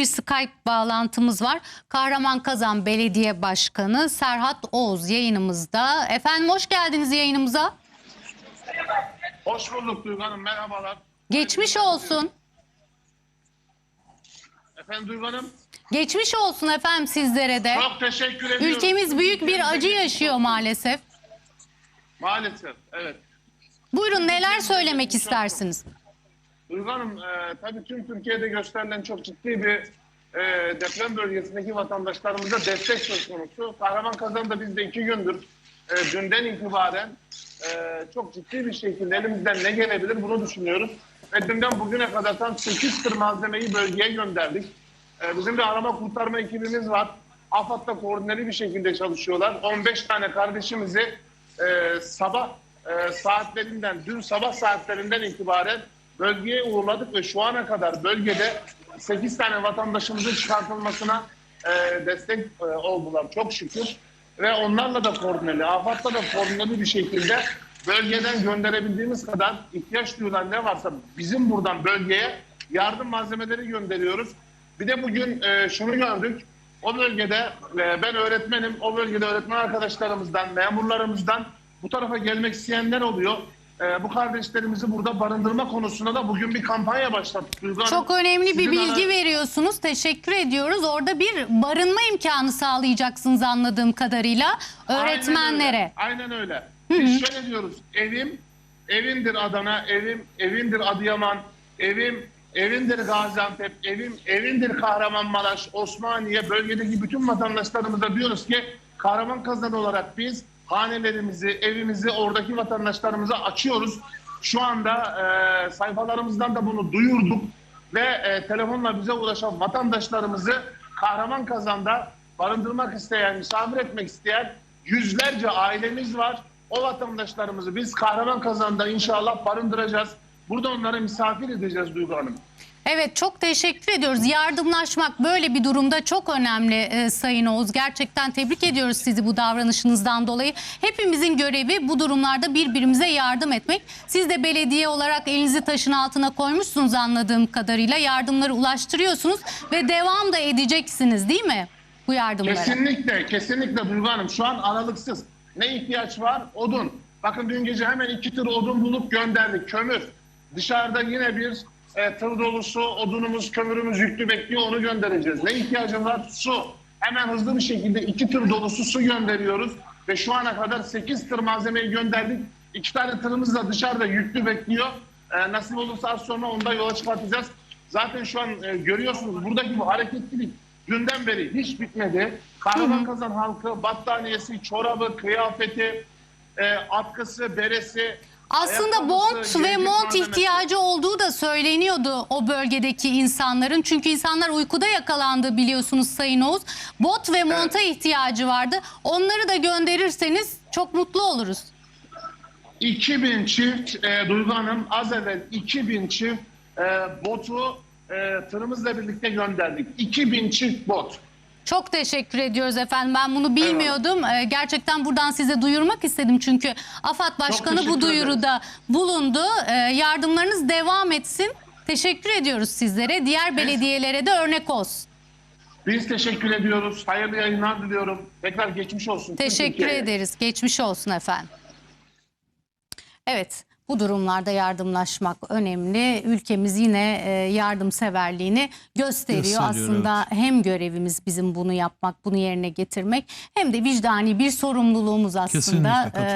bir Skype bağlantımız var. Kahraman Kazan Belediye Başkanı Serhat Oğuz yayınımızda. Efendim hoş geldiniz yayınımıza. Hoş bulduk Duygu Hanım. Merhabalar. Geçmiş olsun. Efendim Duygu Hanım. Geçmiş olsun efendim sizlere de. Çok teşekkür ediyorum. Ülkemiz büyük bir acı yaşıyor maalesef. Maalesef. Evet. Buyurun neler söylemek istersiniz? Duygu e, tabii tüm Türkiye'de gösterilen çok ciddi bir e, deprem bölgesindeki vatandaşlarımıza destek söz konusu. Kahraman Kazan'da biz de iki gündür e, dünden itibaren e, çok ciddi bir şekilde elimizden ne gelebilir bunu düşünüyoruz. Ve dünden bugüne kadar tam 8 tır malzemeyi bölgeye gönderdik. E, bizim bir arama kurtarma ekibimiz var. AFAD'da koordineli bir şekilde çalışıyorlar. 15 tane kardeşimizi e, sabah e, saatlerinden, dün sabah saatlerinden itibaren bölgeye uğurladık ve şu ana kadar bölgede 8 tane vatandaşımızın çıkartılmasına e, destek e, oldular çok şükür. Ve onlarla da koordineli, AFAD'la da koordineli bir şekilde bölgeden gönderebildiğimiz kadar ihtiyaç duyulan ne varsa bizim buradan bölgeye yardım malzemeleri gönderiyoruz. Bir de bugün e, şunu gördük. O bölgede e, ben öğretmenim. O bölgede öğretmen arkadaşlarımızdan, memurlarımızdan bu tarafa gelmek isteyenler oluyor. E, bu kardeşlerimizi burada barındırma konusunda da bugün bir kampanya başlattık. Duygu Hanım. Çok önemli bir bilgi ara- veriyorsunuz. Teşekkür ediyoruz. Orada bir barınma imkanı sağlayacaksınız anladığım kadarıyla öğretmenlere. Aynen öyle. Aynen öyle. Biz şöyle diyoruz. Evim, evindir Adana, evim, evindir Adıyaman, evim, evindir Gaziantep, evim, evindir Kahramanmaraş, Osmaniye, bölgedeki bütün vatandaşlarımıza diyoruz ki Kahraman Kazan olarak biz hanelerimizi, evimizi oradaki vatandaşlarımıza açıyoruz. Şu anda e, sayfalarımızdan da bunu duyurduk ve e, telefonla bize ulaşan vatandaşlarımızı Kahraman Kazan'da barındırmak isteyen, misafir etmek isteyen yüzlerce ailemiz var. O vatandaşlarımızı biz Kahraman Kazan'da inşallah barındıracağız. Burada onları misafir edeceğiz Duygu Hanım. Evet çok teşekkür ediyoruz. Yardımlaşmak böyle bir durumda çok önemli e, Sayın Oğuz. Gerçekten tebrik ediyoruz sizi bu davranışınızdan dolayı. Hepimizin görevi bu durumlarda birbirimize yardım etmek. Siz de belediye olarak elinizi taşın altına koymuşsunuz anladığım kadarıyla. Yardımları ulaştırıyorsunuz ve devam da edeceksiniz değil mi bu yardımlara? Kesinlikle, kesinlikle Duygu Hanım. Şu an aralıksız. Ne ihtiyaç var? Odun. Bakın dün gece hemen iki tır odun bulup gönderdik. Kömür. Dışarıda yine bir e, tır dolusu odunumuz, kömürümüz yüklü bekliyor. Onu göndereceğiz. Ne ihtiyacım var? Su. Hemen hızlı bir şekilde iki tır dolusu su gönderiyoruz. Ve şu ana kadar sekiz tır malzemeyi gönderdik. İki tane tırımız da dışarıda yüklü bekliyor. E, nasip olursa az sonra onu da yola çıkartacağız. Zaten şu an e, görüyorsunuz buradaki bu hareketlilik dünden beri hiç bitmedi. Kahraman Kazan halkı battaniyesi, çorabı, kıyafeti, e, atkısı, beresi, Aslında bont ve mont ihtiyacı olduğu da söyleniyordu o bölgedeki insanların. Çünkü insanlar uykuda yakalandı biliyorsunuz Sayın Oğuz. Bot ve monta ihtiyacı vardı. Onları da gönderirseniz çok mutlu oluruz. 2000 çift e, Duygu Hanım az evvel 2000 çift e, botu e, tırımızla birlikte gönderdik. 2000 çift bot. Çok teşekkür ediyoruz efendim. Ben bunu bilmiyordum. Ee, gerçekten buradan size duyurmak istedim. Çünkü AFAD Başkanı bu teşekkür duyuruda bulundu. Ee, yardımlarınız devam etsin. Teşekkür ediyoruz sizlere. Diğer belediyelere de örnek olsun. Biz teşekkür ediyoruz. Hayırlı yayınlar diliyorum. Tekrar geçmiş olsun. tüm Teşekkür Türkiye'ye. ederiz. Geçmiş olsun efendim. Evet bu durumlarda yardımlaşmak önemli. Ülkemiz yine e, yardımseverliğini gösteriyor. Gösteriyor, Aslında hem görevimiz bizim bunu yapmak, bunu yerine getirmek hem de vicdani bir sorumluluğumuz aslında. Kesinlikle E,